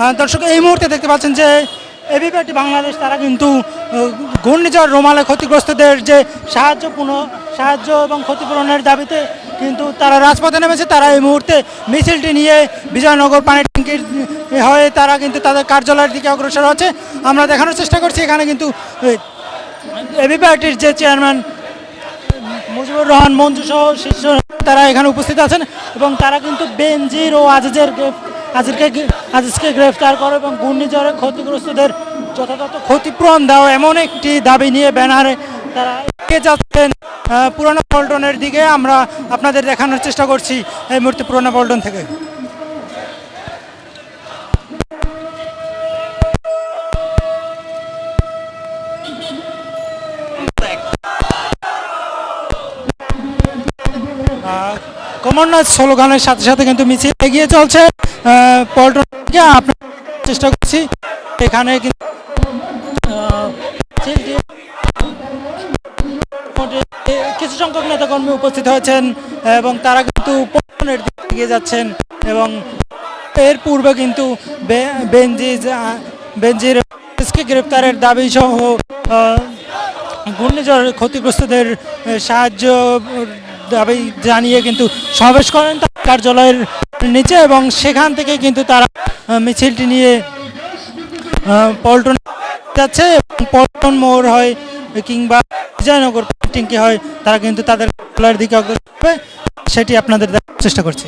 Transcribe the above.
দর্শক, এই মুহূর্তে দেখতে পাচ্ছেন যে এবিপিআরটি বাংলাদেশ, তারা কিন্তু ঘূর্ণিঝড় রোমালে ক্ষতিগ্রস্তদের যে সাহায্য পুনঃ, সাহায্য এবং ক্ষতিপূরণের দাবিতে কিন্তু তারা রাজপথে নেমেছে। তারা এই মুহূর্তে মিছিলটি নিয়ে বিজয়নগর পানি ট্যাঙ্কির হয়ে তারা কিন্তু তাদের কার্যালয়ের দিকে অগ্রসর হচ্ছে। আমরা দেখানোর চেষ্টা করছি, এখানে কিন্তু এবিপিআরটির যে চেয়ারম্যান মুজিবুর রহমান মঞ্জু সহ শীর্ষ তারা এখানে উপস্থিত আছেন এবং তারা কিন্তু বেনজির ও আজিজের আজিজকে আজিজকে গ্রেফতার করো এবং ঘূর্ণিঝড়ে ক্ষতিগ্রস্তদের যথাযথ ক্ষতিপূরণ দাও এমন একটি দাবি নিয়ে ব্যানারে তারা এগিয়ে যাচ্ছেন। পুরনো পল্টনের দিকে আমরা আপনাদের দেখানোর চেষ্টা করছি এই মুহূর্তে পুরনো পল্টন থেকে। কমরনাথ স্লোগানের সাথে সাথে কিন্তু মিছিল এগিয়ে চলছে। পল্টন থেকে আপনার চেষ্টা করছি। এখানে কিন্তু কিছু সংখ্যক নেতাকর্মী উপস্থিত হয়েছেন এবং তারা কিন্তু পল্টনের দিকে এগিয়ে যাচ্ছেন এবং এর পূর্বে কিন্তু বে- বেনজিজ আহ, বেনজির গ্রেপ্তারের দাবি সহ ঘূর্ণিঝড় ক্ষতিগ্রস্তদের সাহায্য দাবি জানিয়ে কিন্তু সমাবেশ করেন তার কার্যালয়ের নিচে এবং সেখান থেকে কিন্তু তারা মিছিলটি নিয়ে পল্টন যাচ্ছে পল্টন মোড় হয় কিংবা বিজয়নগর টিঙ্কি হয়, তারা কিন্তু তাদের দিকে অগ্রসর হবে। সেটি আপনাদের দেখার চেষ্টা করছি।